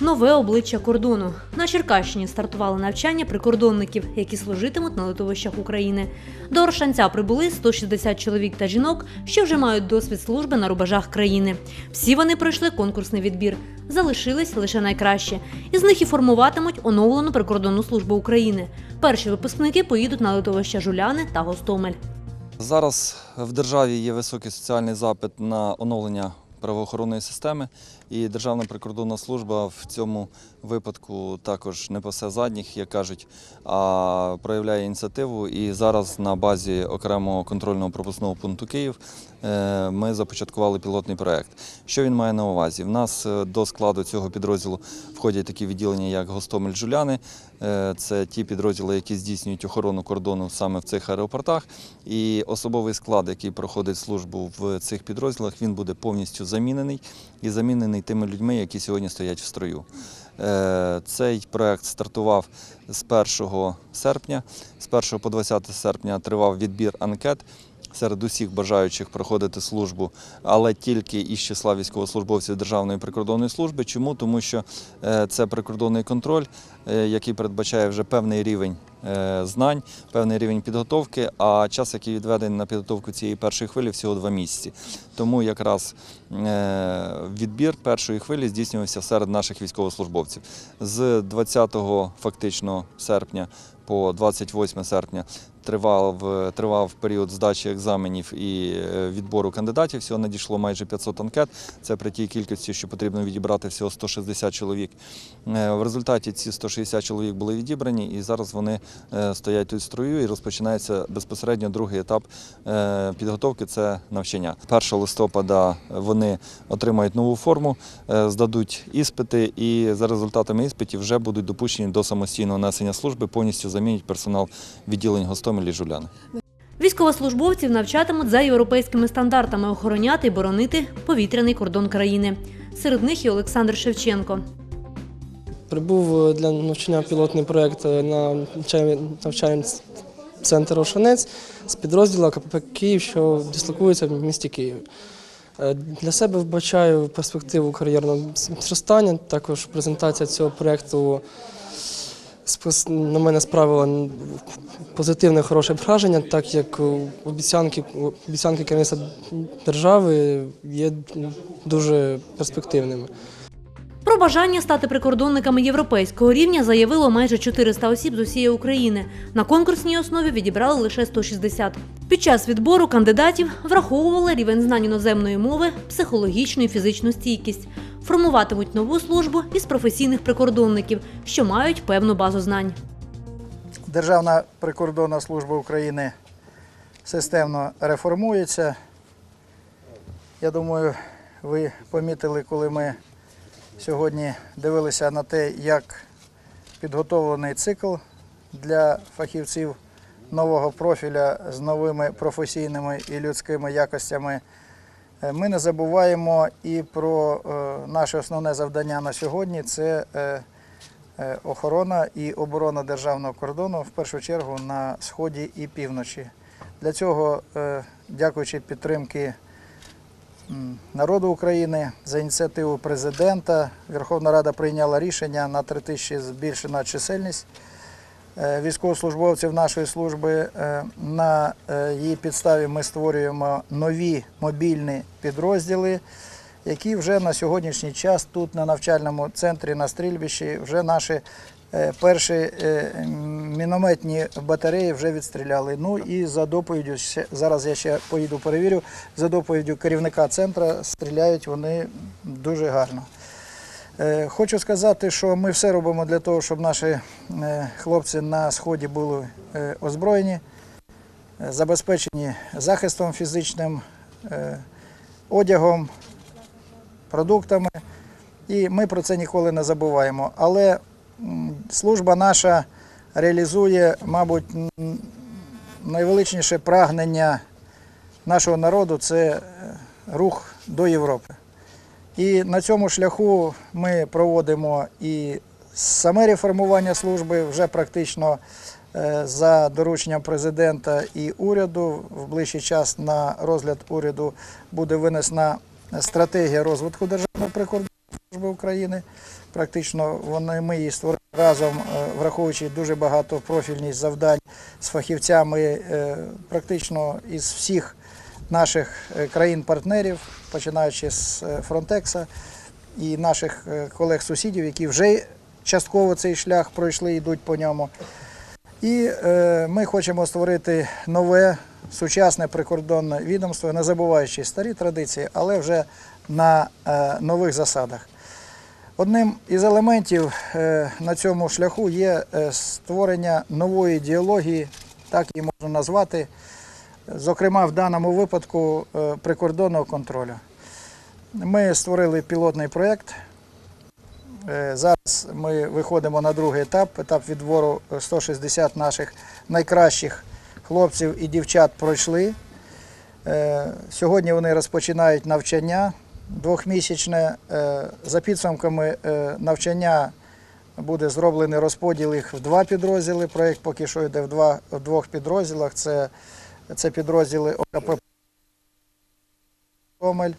нове обличчя кордону. На Черкащині стартували навчання прикордонників, які служитимуть на литовищах України. До Оршанця прибули 160 чоловік та жінок, що вже мають досвід служби на рубежах країни. Всі вони пройшли конкурсний відбір. Залишились лише найкращі. Із них і формуватимуть оновлену прикордонну службу України. Перші випускники поїдуть на литовища Жуляни та Гостомель. Зараз в державі є високий соціальний запит на оновлення правоохоронної системи, і Державна прикордонна служба в цьому випадку також не пасе задніх, як кажуть, а проявляє ініціативу. І зараз на базі окремого контрольного пропускного пункту Київ ми започаткували пілотний проект. Що він має на увазі? В нас е, до складу цього підрозділу входять такі відділення, як Гостомель Жуляни. Е, Це ті підрозділи, які здійснюють охорону кордону саме в цих аеропортах. І особовий склад, який проходить службу в цих підрозділах, він буде повністю замінений і замінений тими людьми, які сьогодні стоять в строю. Е, Цей проект стартував з 1 серпня. З 1 по 20 серпня тривав відбір анкет серед усіх бажаючих проходити службу, але тільки із числа військовослужбовців Державної прикордонної служби. Чому? Тому що е, це прикордонний контроль, е, який передбачає вже певний рівень е, знань, певний рівень підготовки, а час, який відведений на підготовку цієї першої хвилі, всього два місяці. Тому якраз відбір першої хвилі здійснювався серед наших військовослужбовців. З 20 фактично серпня по 28 серпня тривав, тривав період здачі екзаменів і е, відбору кандидатів. Всього надійшло майже 500 анкет. Це при тій кількості, що потрібно відібрати всього 160 чоловік. Е, В результаті ці 160 чоловік були відібрані, і зараз вони е, стоять в строю і розпочинається безпосередньо другий етап е, підготовки це навчання. 1 листопада вони отримають нову форму, е, здадуть іспити, і за результатами іспитів вже будуть допущені до самостійного несення служби, повністю замінять персонал відділень Гостомелі і Жуляни. Військовослужбовців навчатимуть за європейськими стандартами охороняти і боронити повітряний кордон країни. Серед них і Олександр Шевченко. Прибув е, для навчання пілотний проєкт е, на навчальний центр Ошанець з підрозділу КПП Київ, що дислокується в місті Києві. Е, Для себе вбачаю перспективу кар'єрного зростання. Також презентація цього проєкту на мене справила позитивне хороше враження, так як обіцянки, обіцянки керівництва держави є дуже перспективними. Про бажання стати прикордонниками європейського рівня заявило майже 400 осіб з усієї України. На конкурсній основі відібрали лише 160. Під час відбору кандидатів враховували рівень знань іноземної мови, психологічну і фізичну стійкість. Формуватимуть нову службу із професійних прикордонників, що мають певну базу знань. Державна прикордонна служба України системно реформується. Я думаю, ви помітили, коли ми сьогодні дивилися на те, як підготовлений цикл для фахівців нового профіля з новими професійними і людськими якостями. Е, Ми не забуваємо і про е, наше основне завдання на сьогодні це е, охорона і оборона державного кордону, в першу чергу на сході і півночі. Для цього, дякуючи підтримки народу України за ініціативу президента, Верховна Рада прийняла рішення на 3 тисячі збільшена чисельність військовослужбовців нашої служби. Е, На е, її підставі ми створюємо нові мобільні підрозділи, які вже на сьогоднішній час тут на навчальному центрі на стрільбищі вже наші е, перші е, мінометні батареї вже відстріляли. Ну і за доповіддю зараз я ще поїду перевірю. За доповіддю керівника центру стріляють вони дуже гарно. Е, Хочу сказати, що ми все робимо для того, щоб наші е, хлопці на сході були е, озброєні, забезпечені захистом фізичним, одягом, продуктами. І ми про це ніколи не забуваємо. Але служба наша реалізує, мабуть, найвеличніше прагнення нашого народу це рух до Європи. І на цьому шляху ми проводимо і саме реформування служби вже практично е, за дорученням президента і уряду. В ближчий час на розгляд уряду буде винесена стратегія розвитку Державної прикордонної служби України. Практично вони ми її створили разом, е, враховуючи дуже багато профільність завдань з фахівцями е, практично із всіх наших е, країн-партнерів, починаючи з е, Фронтекса і наших е, колег-сусідів, які вже частково цей шлях пройшли, йдуть по ньому. І е, ми хочемо створити нове сучасне прикордонне відомство, не забуваючи старі традиції, але вже на е, нових засадах. Одним із елементів е, на цьому шляху є створення нової ідеології, так її можна назвати, зокрема в даному випадку е, прикордонного контролю. Ми створили пілотний проєкт. Е, Зараз ми виходимо на другий етап, етап відбору е, 160 наших найкращих хлопців і дівчат пройшли. Е, Сьогодні вони розпочинають навчання двохмісячне. Е, За підсумками е, навчання буде зроблений розподіл їх в два підрозділи. Проєкт поки що йде в двох підрозділах. Це, це підрозділи ОКП Комель.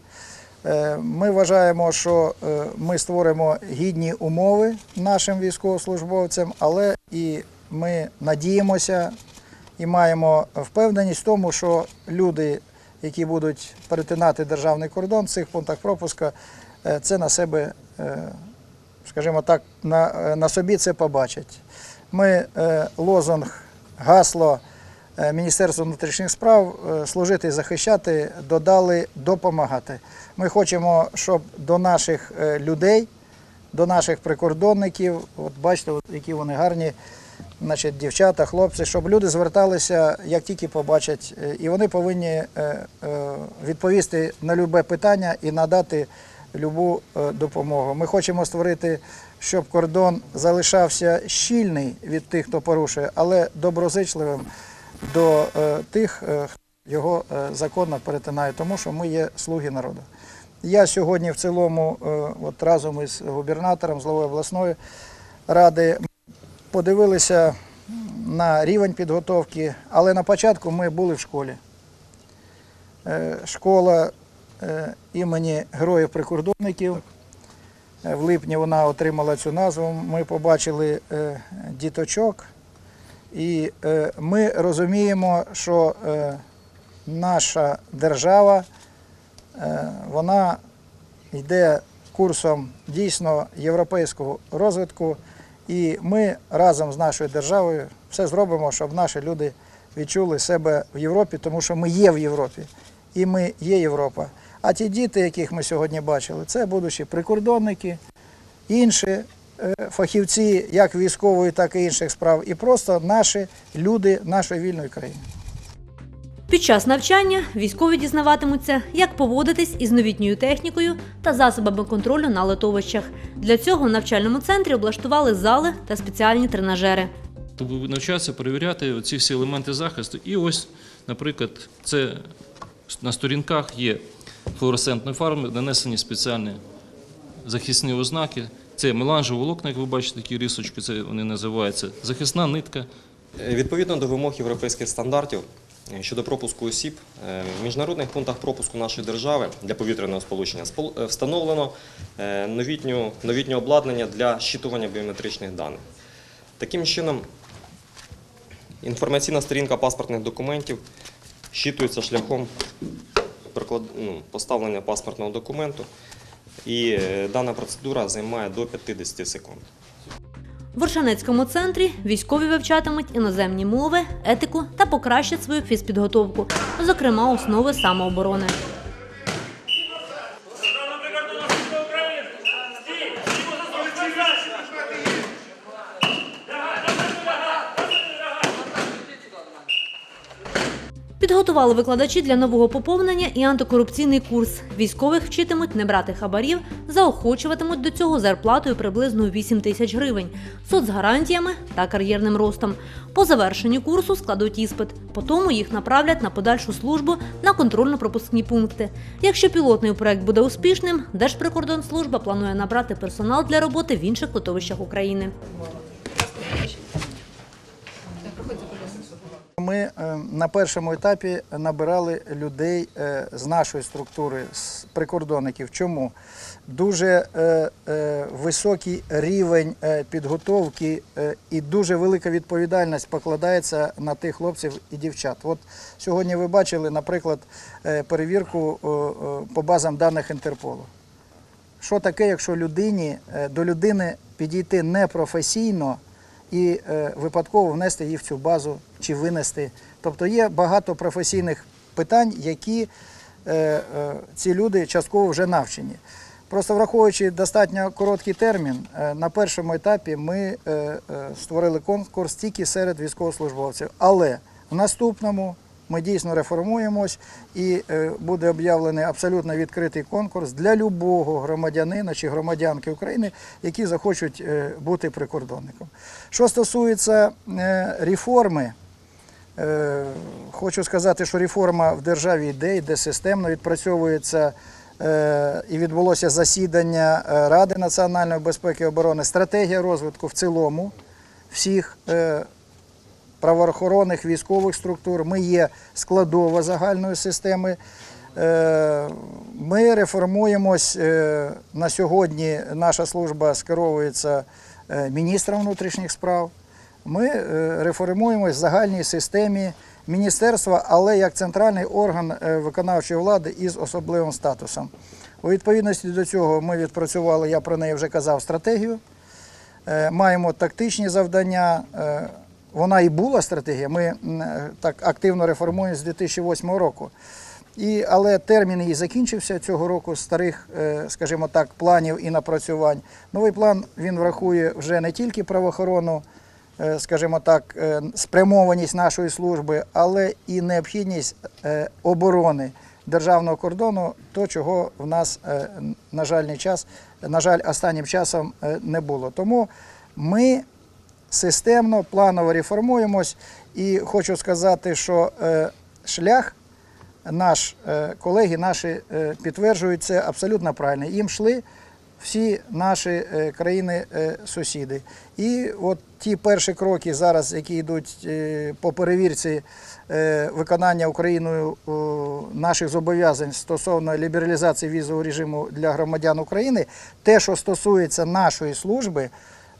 Е, Ми вважаємо, що е, ми створимо гідні умови нашим військовослужбовцям, але і ми надіємося і маємо впевненість в тому, що люди, які будуть перетинати державний кордон в цих пунктах пропуска, е, це на себе, скажімо так, на, на собі це побачать. Ми лозунг, гасло е, Міністерства внутрішніх справ е, служити і захищати додали допомагати. Ми хочемо, щоб до наших е, людей, до наших прикордонників, от бачите, які вони гарні, значить, дівчата, хлопці, щоб люди зверталися, як тільки побачать, і вони повинні відповісти на любе питання і надати любу допомогу. Ми хочемо створити, щоб кордон залишався щільний від тих, хто порушує, але доброзичливим до е, тих, е, хто його е, законно перетинає, тому що ми є слуги народу. Я сьогодні в цілому, от разом із губернатором, з головою обласної ради, подивилися на рівень підготовки, але на початку ми були в школі. Школа імені героїв-прикордонників. В липні вона отримала цю назву. Ми побачили діточок, і е, ми розуміємо, що е, наша держава е, вона йде курсом дійсно європейського розвитку, і ми разом з нашою державою все зробимо, щоб наші люди відчули себе в Європі, тому що ми є в Європі, і ми є Європа. А ті діти, яких ми сьогодні бачили, це будучі прикордонники, інші фахівці як військової, так і інших справ, і просто наші люди нашої вільної країни. Під час навчання військові дізнаватимуться, як поводитись із новітньою технікою та засобами контролю на литовищах. Для цього в навчальному центрі облаштували зали та спеціальні тренажери. Тобто навчатися перевіряти ці всі елементи захисту. І ось, наприклад, це на сторінках є флуоресцентної фарби, нанесені спеціальні захисні ознаки. Це меланжеве волокна, як ви бачите, такі рисочки, це вони називаються, захисна нитка. Е, Відповідно до вимог європейських стандартів е, щодо пропуску осіб, е, в міжнародних пунктах пропуску нашої держави для повітряного сполучення встановлено новітню, новітнє обладнання для щитування біометричних даних. Таким чином, інформаційна сторінка паспортних документів щитується шляхом ну, поставлення паспортного документу, і е, дана процедура займає до 50 секунд. В Оршанецькому центрі військові вивчатимуть іноземні мови, етику та покращать свою фізпідготовку, зокрема основи самооборони. Державна прикордонна служба України! Стій! Стій, позасторонній захист! Підготували викладачі для нового поповнення і антикорупційний курс. Військових вчитимуть не брати хабарів, заохочуватимуть до цього зарплатою приблизно 8 тисяч гривень, соцгарантіями та кар'єрним ростом. По завершенні курсу складуть іспит. Потім їх направлять на подальшу службу на контрольно-пропускні пункти. Якщо пілотний проект буде успішним, Держприкордонслужба планує набрати персонал для роботи в інших литовищах України. Ми е, на першому етапі набирали людей е, з нашої структури, з прикордонників. Чому? Дуже е, високий рівень підготовки і дуже велика відповідальність покладається на тих хлопців і дівчат. От сьогодні ви бачили, наприклад, перевірку по базам даних Інтерполу. Що таке, якщо людині, до людини підійти непрофесійно і е, випадково внести її в цю базу чи винести? Тобто є багато професійних питань, які е, е, ці люди частково вже навчені. Просто враховуючи достатньо короткий термін, на першому етапі ми створили конкурс тільки серед військовослужбовців. Але в наступному ми дійсно реформуємось і е, буде об'явлений абсолютно відкритий конкурс для любого громадянина чи громадянки України, які захочуть е, бути прикордонником. Що стосується е, реформи, Хочу сказати, що реформа в державі йде, йде системно, відпрацьовується і відбулося засідання Ради національної безпеки і оборони, стратегія розвитку в цілому всіх правоохоронних військових структур. Ми є складова загальної системи. Е, Ми реформуємось е, на сьогодні. Наша служба скеровується е, міністром внутрішніх справ. Ми реформуємось в загальній системі міністерства, але як центральний орган виконавчої влади із особливим статусом. У відповідності до цього ми відпрацювали, я про неї вже казав, стратегію. Маємо тактичні завдання. Вона і була стратегія. Ми е, так активно реформуємо з 2008 року. І, але термін її закінчився цього року старих, е, скажімо так, планів і напрацювань. Новий план він врахує вже не тільки правоохоронну, е, скажімо так, спрямованість нашої служби, але і необхідність оборони державного кордону, то чого в нас, на жаль, час, на жаль, останнім часом не було. Тому ми системно, планово реформуємось, і хочу сказати, що е, шлях наш е, колеги наші е, підтверджують це абсолютно правильно. Їм йшли всі наші країни-сусіди. І от ті перші кроки зараз, які йдуть по перевірці виконання Україною наших зобов'язань стосовно лібералізації візового режиму для громадян України, те, що стосується нашої служби,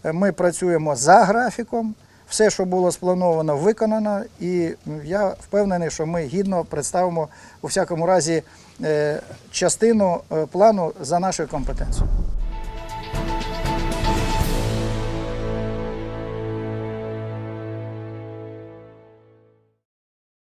ми працюємо за графіком. Все, що було сплановано, виконано, і я впевнений, що ми гідно представимо у всякому разі е, частину е, плану за нашою компетенцією.